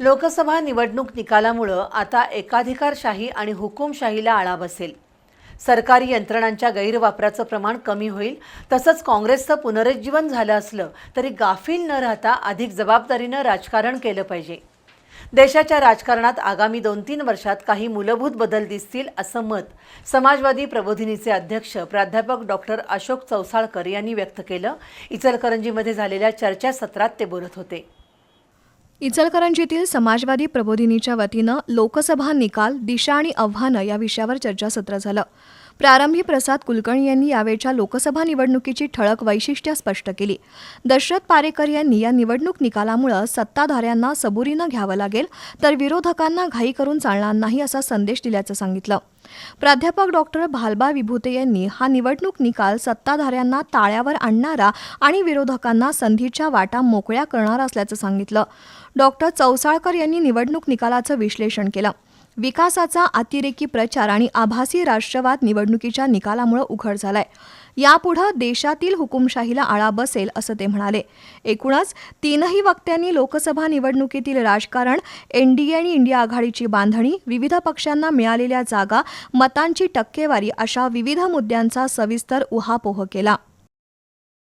लोकसभा निवडणूक निकालामुळं आता एकाधिकारशाही आणि हुकुमशाहीला आळा बसेल. सरकारी यंत्रणांच्या गैरवापराचं प्रमाण कमी होईल तसंच काँग्रेसचं पुनरुज्जीवन झालं असलं तरी गाफील न राहता अधिक जबाबदारीनं राजकारण केलं पाहिजे. देशाच्या राजकारणात आगामी दोन तीन वर्षात काही मूलभूत बदल दिसतील असं मत समाजवादी प्रबोधिनीचे अध्यक्ष प्राध्यापक डॉक्टर अशोक चौसाळकर यांनी व्यक्त केलं. इचलकरंजीमध्ये झालेल्या चर्चासत्रात ते बोलत होते. इचलकरंजीतील समाजवादी प्रबोधिनीच्या वतीनं लोकसभा निकाल दिशा आणि आव्हानं या विषयावर चर्चासत्र झालं. प्रारंभी प्रसाद कुलकर्णी यांनी यावेळच्या लोकसभा निवडणुकीची ठळक वैशिष्ट्य स्पष्ट केली. दशरथ पारेकर यांनी या निवडणूक निकालामुळं सत्ताधाऱ्यांना सबुरीनं घ्यावं लागेल तर विरोधकांना घाई करून चालणार नाही असा संदेश दिल्याचं सांगितलं. प्राध्यापक डॉक्टर भालबा विभूते यांनी हा निवडणूक निकाल सत्ताधाऱ्यांना ताळ्यावर आणणारा आणि विरोधकांना संधीच्या वाटा मोकळ्या करणारा असल्याचं सांगितलं. डॉक्टर चौसाळकर यांनी निवडणूक निकालाचं विश्लेषण केलं. विकासाचा अतिरेकी प्रचार आणि आभासी राष्ट्रवाद निवडणुकीच्या निकालामुळे उघड झालाय. यापुढं देशातील हुकुमशाहीला आळा बसेल असं ते म्हणाले. एकूणच तीनही वक्त्यांनी लोकसभा निवडणुकीतील राजकारण एनडीए आणि इंडिया आघाडीची बांधणी विविध पक्षांना मिळालेल्या जागा मतांची टक्केवारी अशा विविध मुद्द्यांचा सविस्तर उहापोह केला.